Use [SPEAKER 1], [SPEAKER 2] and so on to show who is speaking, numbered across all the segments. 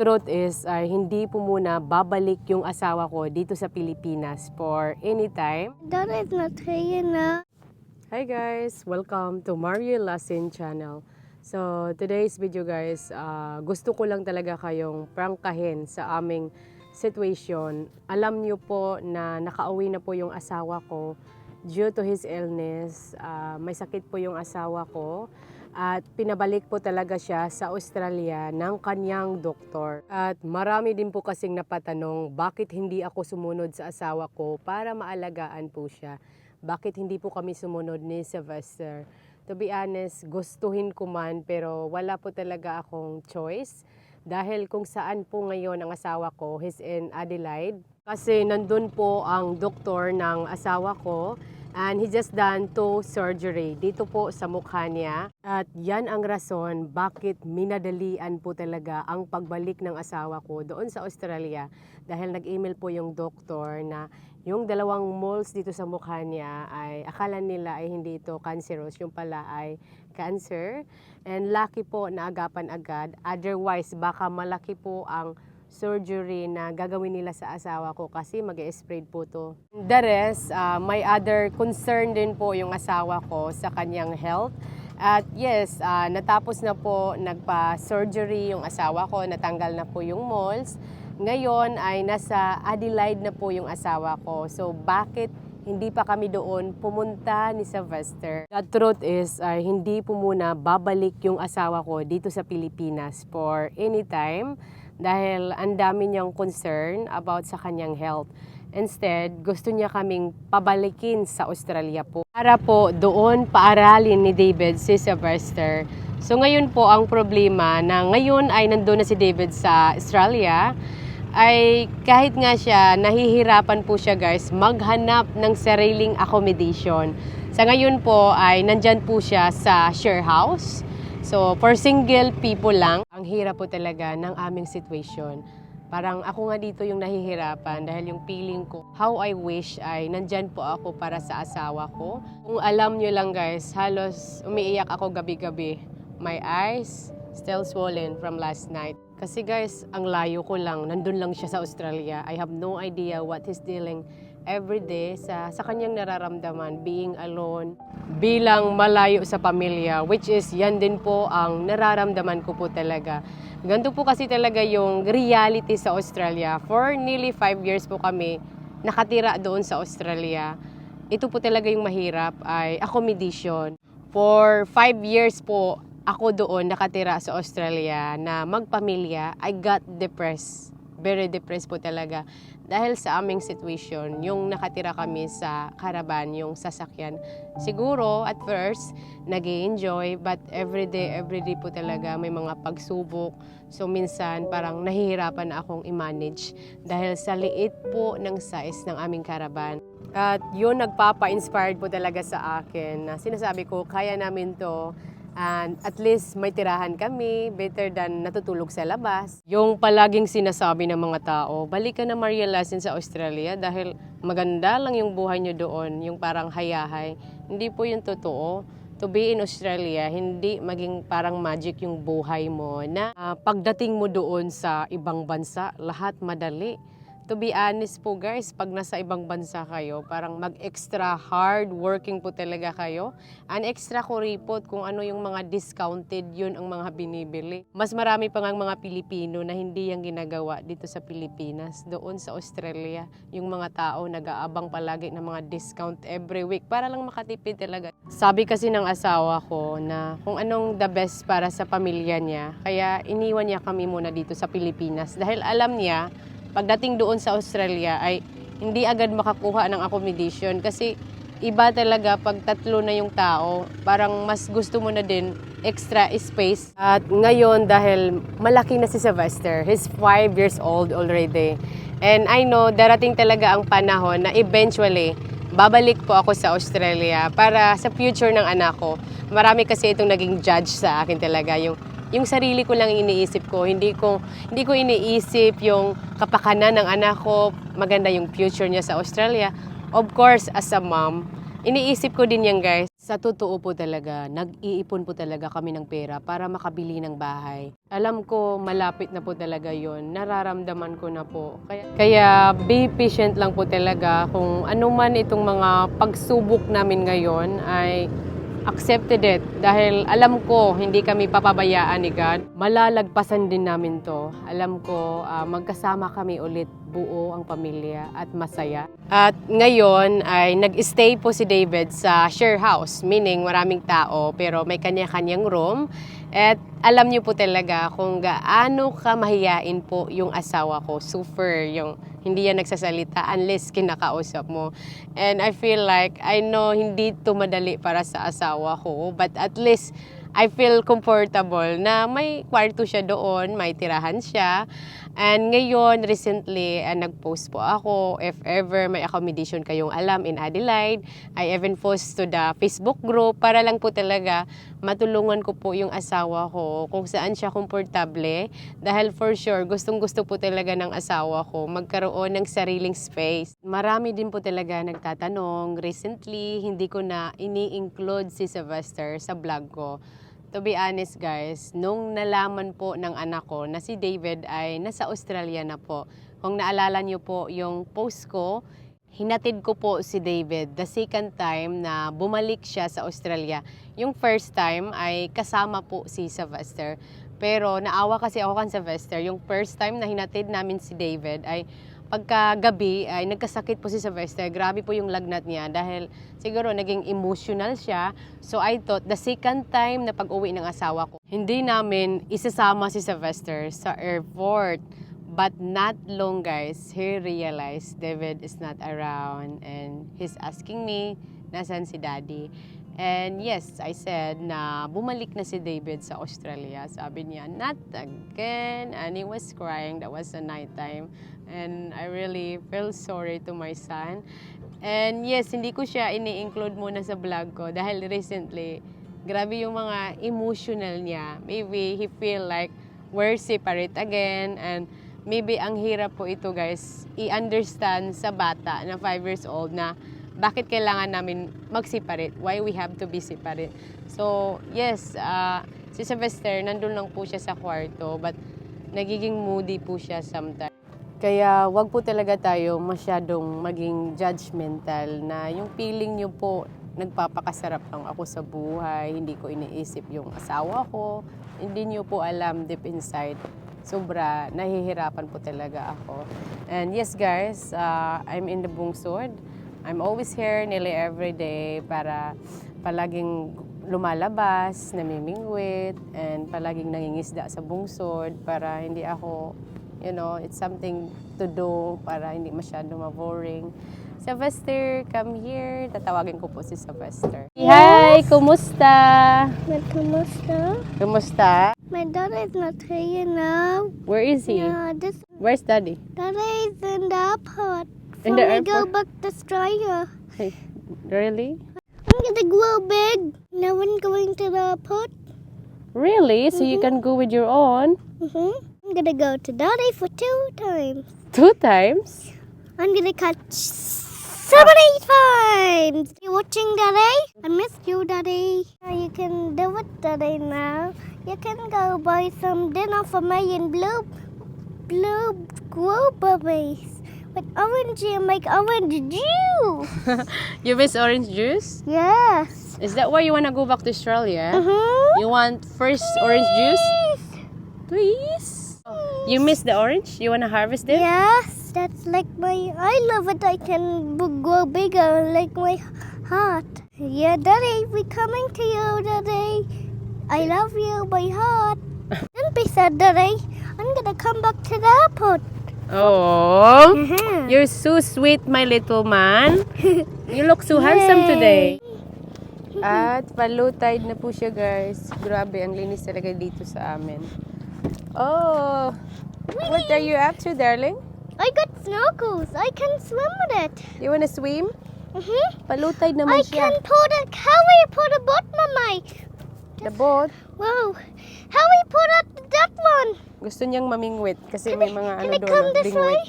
[SPEAKER 1] Truth is, ay hindi po muna babalik yung asawa ko dito sa Pilipinas for any time.
[SPEAKER 2] That is not here na.
[SPEAKER 1] Hi guys! Welcome to Mario Lasin channel. So, today's video guys, ah, gusto ko lang talaga kayong prangkahin sa aming situation. Alam niyo po na nakauwi na po yung asawa ko due to his illness. Ah, may sakit po yung asawa ko at pinabalik po talaga siya sa Australia ng kanyang doktor. At marami din po kasing napatanong bakit hindi ako sumunod sa asawa ko para maalagaan po siya. Bakit hindi po kami sumunod ni Sylvester? To be honest, gustuhin ko man pero wala po talaga akong choice. Dahil kung saan po ngayon ang asawa ko, he's in Adelaide. Kasi nandun po ang doktor ng asawa ko and he just done two surgery dito po sa mukha niya. At yan ang rason bakit minadalian po talaga ang pagbalik ng asawa ko doon sa Australia. Dahil nag-email po yung doktor na yung dalawang moles dito sa mukha niya ay akala nila ay hindi ito cancerous, yung pala ay cancer. And lucky po na agapan agad. Otherwise, baka malaki po ang surgery na gagawin nila sa asawa ko kasi mag spread po to. The rest, ah, may other concern din po yung asawa ko sa kanyang health. At yes, ah, natapos na po nagpa-surgery yung asawa ko, natanggal na po yung moles. Ngayon ay nasa Adelaide na po yung asawa ko. So bakit hindi pa kami doon pumunta ni Sylvester. The truth is, ay hindi po muna babalik yung asawa ko dito sa Pilipinas for any time dahil ang dami niyang concern about sa kanyang health. Instead, gusto niya kaming pabalikin sa Australia po. Para po doon paaralin ni David si Sylvester. So ngayon po ang problema na ngayon ay nandun na si David sa Australia ay kahit nga siya, nahihirapan po siya guys maghanap ng sariling accommodation. Sa ngayon po ay nandyan po siya sa share house. So for single people lang, ang hirap po talaga ng aming situation. Parang ako nga dito yung nahihirapan dahil yung feeling ko, how I wish ay nandyan po ako para sa asawa ko. Kung alam nyo lang guys, halos umiiyak ako gabi-gabi. My eyes still swollen from last night. Kasi guys, ang layo ko lang, nandun lang siya sa Australia. I have no idea what he's dealing every day sa, sa kanyang nararamdaman, being alone, bilang malayo sa pamilya, which is yan din po ang nararamdaman ko po talaga. Ganito po kasi talaga yung reality sa Australia. For nearly five years po kami nakatira doon sa Australia. Ito po talaga yung mahirap ay accommodation. For five years po, ako doon nakatira sa Australia na magpamilya, I got depressed. Very depressed po talaga. Dahil sa aming situation, yung nakatira kami sa caravan, yung sasakyan. Siguro, at first, nag enjoy but everyday, everyday po talaga may mga pagsubok. So, minsan, parang nahihirapan na akong i-manage dahil sa liit po ng size ng aming caravan. At yun nagpapa-inspired po talaga sa akin na sinasabi ko, kaya namin to And at least may tirahan kami, better than natutulog sa labas. Yung palaging sinasabi ng mga tao, balik ka na Maria Lasin sa Australia dahil maganda lang yung buhay nyo doon, yung parang hayahay. Hindi po yung totoo. To be in Australia, hindi maging parang magic yung buhay mo na ah, pagdating mo doon sa ibang bansa, lahat madali. To be honest po guys, pag nasa ibang bansa kayo, parang mag-extra hard working po talaga kayo. An extra kuripot kung ano yung mga discounted, yun ang mga binibili. Mas marami pa nga mga Pilipino na hindi yung ginagawa dito sa Pilipinas. Doon sa Australia, yung mga tao nag-aabang palagi ng mga discount every week para lang makatipid talaga. Sabi kasi ng asawa ko na kung anong the best para sa pamilya niya, kaya iniwan niya kami muna dito sa Pilipinas dahil alam niya pagdating doon sa Australia ay hindi agad makakuha ng accommodation kasi iba talaga pag tatlo na yung tao, parang mas gusto mo na din extra space. At ngayon dahil malaki na si Sylvester, he's 5 years old already. And I know darating talaga ang panahon na eventually babalik po ako sa Australia para sa future ng anak ko. Marami kasi itong naging judge sa akin talaga yung yung sarili ko lang iniisip ko. Hindi ko hindi ko iniisip yung kapakanan ng anak ko, maganda yung future niya sa Australia. Of course, as a mom, iniisip ko din yan guys. Sa totoo po talaga, nag-iipon po talaga kami ng pera para makabili ng bahay. Alam ko, malapit na po talaga yon. Nararamdaman ko na po. Kaya, kaya be patient lang po talaga kung ano man itong mga pagsubok namin ngayon ay accepted it dahil alam ko hindi kami papabayaan ni God. Malalagpasan din namin to. Alam ko ah, magkasama kami ulit buo ang pamilya at masaya. At ngayon ay nag-stay po si David sa share house, meaning maraming tao pero may kanya-kanyang room. At alam niyo po talaga kung gaano ka mahiyain po yung asawa ko. Super, yung hindi yan nagsasalita unless kinakausap mo. And I feel like, I know hindi to madali para sa asawa ko, but at least I feel comfortable na may kwarto siya doon, may tirahan siya. And ngayon, recently, uh, nag-post po ako, if ever may accommodation kayong alam in Adelaide, I even post to the Facebook group para lang po talaga matulungan ko po yung asawa ko kung saan siya komportable. Dahil for sure, gustong gusto po talaga ng asawa ko magkaroon ng sariling space. Marami din po talaga nagtatanong. Recently, hindi ko na ini-include si Sylvester sa vlog ko. To be honest guys, nung nalaman po ng anak ko na si David ay nasa Australia na po, kung naalala niyo po yung post ko, hinatid ko po si David the second time na bumalik siya sa Australia. Yung first time ay kasama po si Sylvester. Pero naawa kasi ako kan Sylvester. Yung first time na hinatid namin si David ay pagkagabi ay nagkasakit po si Sylvester. Grabe po yung lagnat niya dahil siguro naging emotional siya. So I thought the second time na pag-uwi ng asawa ko, hindi namin isasama si Sylvester sa airport. But not long guys, he realized David is not around and he's asking me, nasan si daddy? And yes, I said na bumalik na si David sa Australia. Sabi niya, not again. And he was crying. That was the night time. And I really feel sorry to my son. And yes, hindi ko siya ini-include muna sa vlog ko dahil recently, grabe yung mga emotional niya. Maybe he feel like we're separate again and maybe ang hirap po ito guys, i-understand sa bata na 5 years old na bakit kailangan namin mag-separate, why we have to be separate. So, yes, ah, si Sylvester, nandun lang po siya sa kwarto, but nagiging moody po siya sometimes. Kaya wag po talaga tayo masyadong maging judgmental na yung feeling niyo po, nagpapakasarap lang ako sa buhay, hindi ko iniisip yung asawa ko, hindi niyo po alam deep inside. Sobra, nahihirapan po talaga ako. And yes guys, uh, I'm in the bungsod. I'm always here nearly every day para palaging lumalabas, namimingwit, and palaging nangingisda sa bungsod para hindi ako, you know, it's something to do para hindi masyado ma-boring. Sylvester, come here. Tatawagin ko po si Sylvester. Hi! Kumusta?
[SPEAKER 2] Nagkamusta?
[SPEAKER 1] Kumusta?
[SPEAKER 2] My daughter is not here now.
[SPEAKER 1] Where is he?
[SPEAKER 2] Yeah, this
[SPEAKER 1] Where's daddy?
[SPEAKER 2] daughter is in the airport.
[SPEAKER 1] In the
[SPEAKER 2] we go
[SPEAKER 1] airport?
[SPEAKER 2] back to Australia.
[SPEAKER 1] Hey, really?
[SPEAKER 2] I'm gonna grow big. Now I'm going to the airport.
[SPEAKER 1] Really? So you can go with your own?
[SPEAKER 2] hmm I'm gonna go to Daddy for two times.
[SPEAKER 1] Two times?
[SPEAKER 2] I'm gonna catch so many times. You watching, Daddy? I missed you, Daddy. You can do it, Daddy. Now you can go buy some dinner for me in blue, blue blueberries with orange and make orange juice.
[SPEAKER 1] You miss orange juice?
[SPEAKER 2] yes.
[SPEAKER 1] Is that why you want to go back to Australia?
[SPEAKER 2] Mm-hmm.
[SPEAKER 1] You want first orange juice? Please? You miss the orange? You want to harvest it?
[SPEAKER 2] Yes, that's like my. I love it. I can b- grow bigger, like my heart. Yeah, Daddy, we coming to you, Daddy. I love you, my heart. Don't be sad, Daddy. I'm gonna come back to the airport.
[SPEAKER 1] Oh,
[SPEAKER 2] Mhm.
[SPEAKER 1] you're so sweet, my little man. You look so handsome today. At palutide na po siya, guys. Grabe, ang linis talaga dito sa amin. Oh, what are you up to, darling?
[SPEAKER 2] I got snorkels. I can swim with it.
[SPEAKER 1] You wanna swim?
[SPEAKER 2] Mhm.
[SPEAKER 1] Palutide
[SPEAKER 2] I
[SPEAKER 1] naman siya.
[SPEAKER 2] can put a. How we put a boat, Mama?
[SPEAKER 1] The boat.
[SPEAKER 2] Wow. How we put out that one?
[SPEAKER 1] Gusto niyang mamingwit kasi may mga
[SPEAKER 2] Can
[SPEAKER 1] ano
[SPEAKER 2] I
[SPEAKER 1] doon.
[SPEAKER 2] come
[SPEAKER 1] ah,
[SPEAKER 2] this way?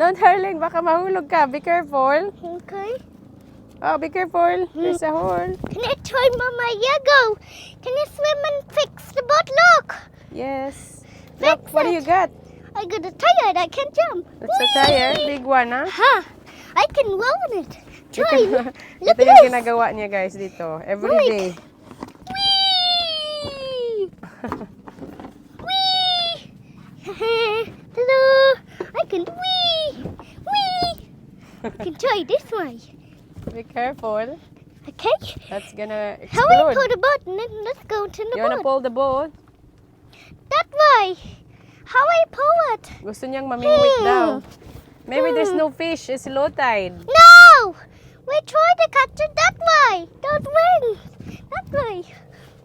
[SPEAKER 1] No, darling, baka mahulog ka. Be careful.
[SPEAKER 2] Okay.
[SPEAKER 1] Oh, be careful. There's a hole.
[SPEAKER 2] Can I try, Mama? Yeah, go. Can you swim and fix the boat? Look.
[SPEAKER 1] Yes. Look, what do you got?
[SPEAKER 2] I got a tire. I can jump.
[SPEAKER 1] That's a tire. Big one, ha?
[SPEAKER 2] Huh. I can roll on it.
[SPEAKER 1] You
[SPEAKER 2] Try.
[SPEAKER 1] can-
[SPEAKER 2] Look, look
[SPEAKER 1] Ito yung ginagawa niya guys dito. Every
[SPEAKER 2] Wait.
[SPEAKER 1] day.
[SPEAKER 2] Whee! Whee! Hello. I can whee. Whee. I can try this way.
[SPEAKER 1] Be careful.
[SPEAKER 2] Okay.
[SPEAKER 1] That's gonna
[SPEAKER 2] explode. How
[SPEAKER 1] explode.
[SPEAKER 2] pull the boat? and then Let's go to the
[SPEAKER 1] You wanna pull the boat?
[SPEAKER 2] That way. How I pull it?
[SPEAKER 1] Gusto niyang mamingwit
[SPEAKER 2] Hmm.
[SPEAKER 1] daw. Maybe there's no fish. It's low tide.
[SPEAKER 2] No! We try to catch it that way. Those wings. That way.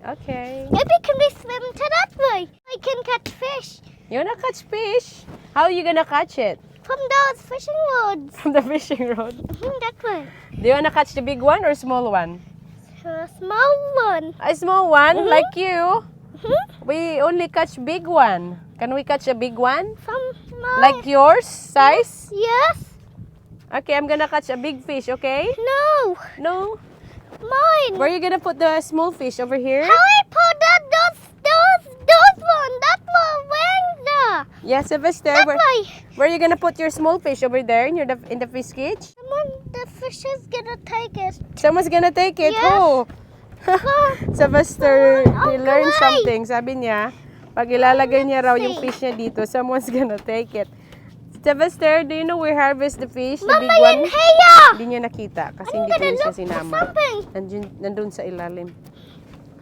[SPEAKER 1] Okay.
[SPEAKER 2] Maybe can we swim to that way? I can catch fish
[SPEAKER 1] You wanna catch fish? How are you gonna catch it?
[SPEAKER 2] from those fishing rods.
[SPEAKER 1] From the fishing rod.
[SPEAKER 2] Mhm, that way.
[SPEAKER 1] Do you wanna catch the big one or small one?
[SPEAKER 2] A small one.
[SPEAKER 1] A small one,
[SPEAKER 2] Mhm.
[SPEAKER 1] like you. We only catch big one. Can we catch a big one? Like yours size?
[SPEAKER 2] Yes.
[SPEAKER 1] Okay, I'm gonna catch a big fish, okay?
[SPEAKER 2] No.
[SPEAKER 1] No?
[SPEAKER 2] Mine.
[SPEAKER 1] Where are you gonna put the small fish? Over here?
[SPEAKER 2] How I pull that those those those one? That one wings there.
[SPEAKER 1] Yeah, Sylvester.
[SPEAKER 2] That
[SPEAKER 1] Where,
[SPEAKER 2] way.
[SPEAKER 1] where are you gonna put your small fish? Over there in, your, in the fish cage?
[SPEAKER 2] Someone, the fish is gonna take it.
[SPEAKER 1] Someone's gonna take it.
[SPEAKER 2] Yes.
[SPEAKER 1] Oh! Sylvester,
[SPEAKER 2] Oh,
[SPEAKER 1] he learned something. Sabi niya, pag ilalagay niya raw yung fish niya dito, someone's gonna take it. Sylvester, do you know where harvest the fish? The
[SPEAKER 2] Mama,
[SPEAKER 1] big one?
[SPEAKER 2] here.
[SPEAKER 1] Hindi niya nakita kasi
[SPEAKER 2] I'm
[SPEAKER 1] hindi ko siya sinama. Nandun, nandun sa ilalim.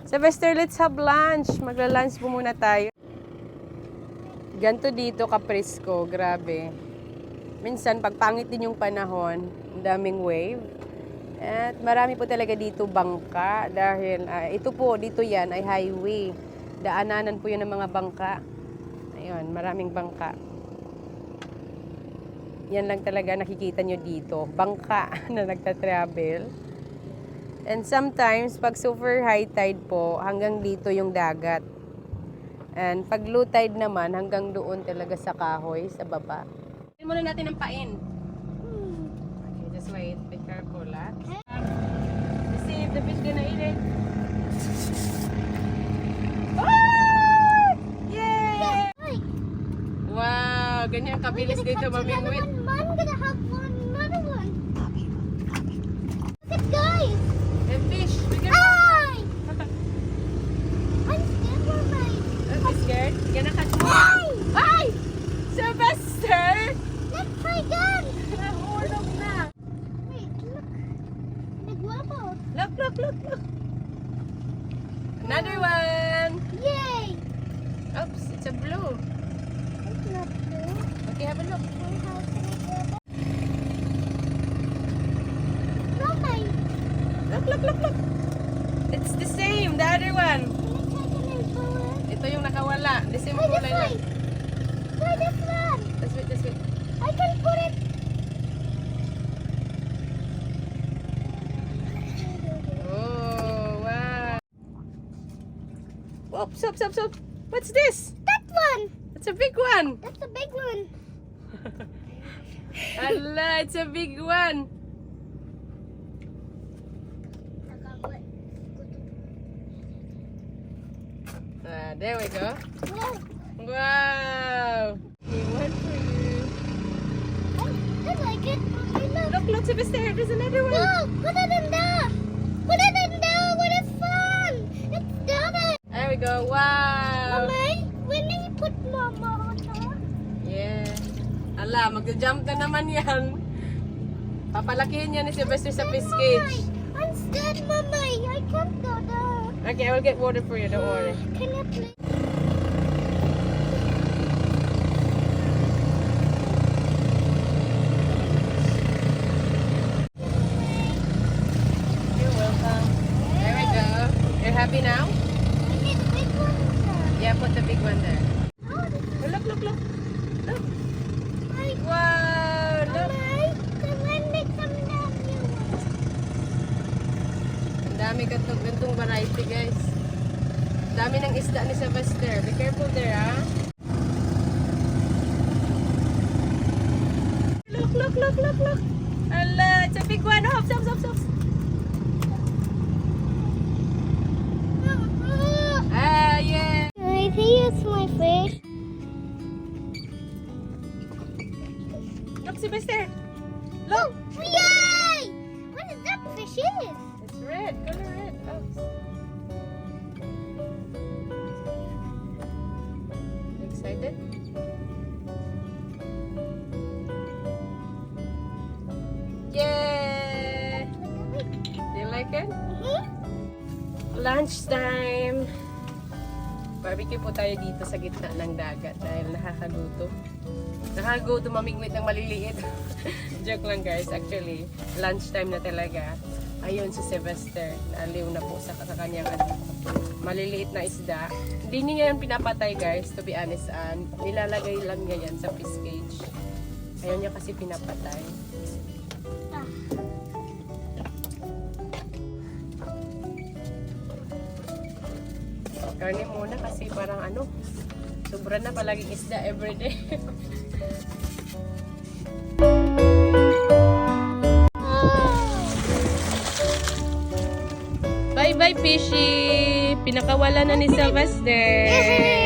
[SPEAKER 1] Sylvester, let's have lunch. Magla-lunch po muna tayo. Ganto dito kapresko, grabe. Minsan, pag pangit din yung panahon, ang daming wave. At marami po talaga dito bangka dahil ah, ito po, dito yan ay highway. Daananan po yun ng mga bangka. Ayun, maraming bangka. Yan lang talaga nakikita nyo dito. Bangka na nagta-travel. And sometimes, pag super high tide po, hanggang dito yung dagat. And pag low tide naman, hanggang doon talaga sa kahoy, sa baba. Muna natin ang pain. Okay, just wait. Be careful, ah. Let's see if the fish gonna eat it. Ah! Yay! Wow, ganyan kabilis dito mamingwit.
[SPEAKER 2] one. I'm gonna have one, another one. Look at guys.
[SPEAKER 1] And fish, be careful.
[SPEAKER 2] Hi. I'm scared for my.
[SPEAKER 1] Don't be scared. Gonna catch more.
[SPEAKER 2] Way, this
[SPEAKER 1] way.
[SPEAKER 2] I can put it.
[SPEAKER 1] Oh, wow. Oops, oops, oops, oops. What's this?
[SPEAKER 2] That one.
[SPEAKER 1] It's a big one.
[SPEAKER 2] That's a big one.
[SPEAKER 1] Allah, it's a big one. Ah, there we go.
[SPEAKER 2] Whoa.
[SPEAKER 1] Wow. Went for you.
[SPEAKER 2] I, I like it. Look.
[SPEAKER 1] Look, look, Sylvester. There's another one.
[SPEAKER 2] No, put it in there. Put it in there when it's fun. It's done it.
[SPEAKER 1] There we go. Wow.
[SPEAKER 2] Mommy, when you put mama on top.
[SPEAKER 1] Yeah. Ala, magja-jump na naman yan. Papalakihin yan ni Sylvester sa fish cage.
[SPEAKER 2] I'm scared, mommy. I can't go there.
[SPEAKER 1] Okay, I will get water for you. Don't worry.
[SPEAKER 2] Can you please?
[SPEAKER 1] look, look, look. It's a big one. Ah, my fish. Look, mister. Oh, look.
[SPEAKER 2] Oh, yay! What is that fish?
[SPEAKER 1] It's red, color red. Oh. Excited? Lunchtime! Barbecue po tayo dito sa gitna ng dagat dahil nakakagutom. Nakakagutom mamingwit ng maliliit. Joke lang guys, actually, lunchtime na talaga. Ayun si Sylvester, naaliw na po sa, sa kanyang ano, maliliit na isda. Hindi niya yan pinapatay guys, to be honest. ah, nilalagay lang niya yan sa fish cage. Ayaw niya kasi pinapatay. Karne muna kasi parang ano, sobra na palaging isda everyday. Bye bye fishy! Pinakawala na ni Sylvester.